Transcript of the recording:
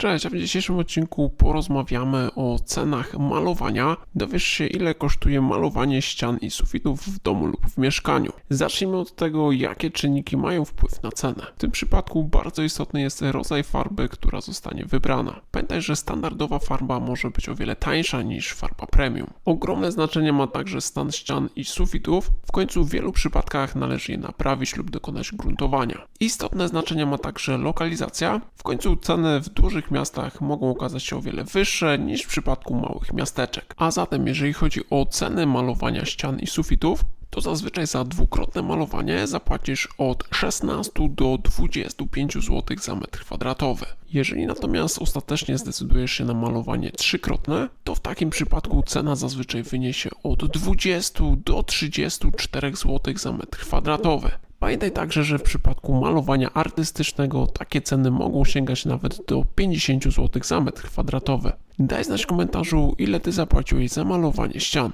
Cześć, a w dzisiejszym odcinku porozmawiamy o cenach malowania. Dowiesz się, ile kosztuje malowanie ścian i sufitów w domu lub w mieszkaniu. Zacznijmy od tego, jakie czynniki mają wpływ na cenę. W tym przypadku bardzo istotny jest rodzaj farby, która zostanie wybrana. Pamiętaj, że standardowa farba może być o wiele tańsza niż farba premium. Ogromne znaczenie ma także stan ścian i sufitów. W końcu w wielu przypadkach należy je naprawić lub dokonać gruntowania. Istotne znaczenie ma także lokalizacja. W końcu ceny w dużych miastach mogą okazać się o wiele wyższe niż w przypadku małych miasteczek. A zatem, jeżeli chodzi o ceny malowania ścian i sufitów, to zazwyczaj za dwukrotne malowanie zapłacisz od 16 do 25 zł za metr kwadratowy. Jeżeli natomiast ostatecznie zdecydujesz się na malowanie trzykrotne, to w takim przypadku cena zazwyczaj wyniesie od 20 do 34 zł za metr kwadratowy. Pamiętaj także, że w przypadku malowania artystycznego takie ceny mogą sięgać nawet do 50 zł za metr kwadratowy. Daj znać w komentarzu, ile ty zapłaciłeś za malowanie ścian.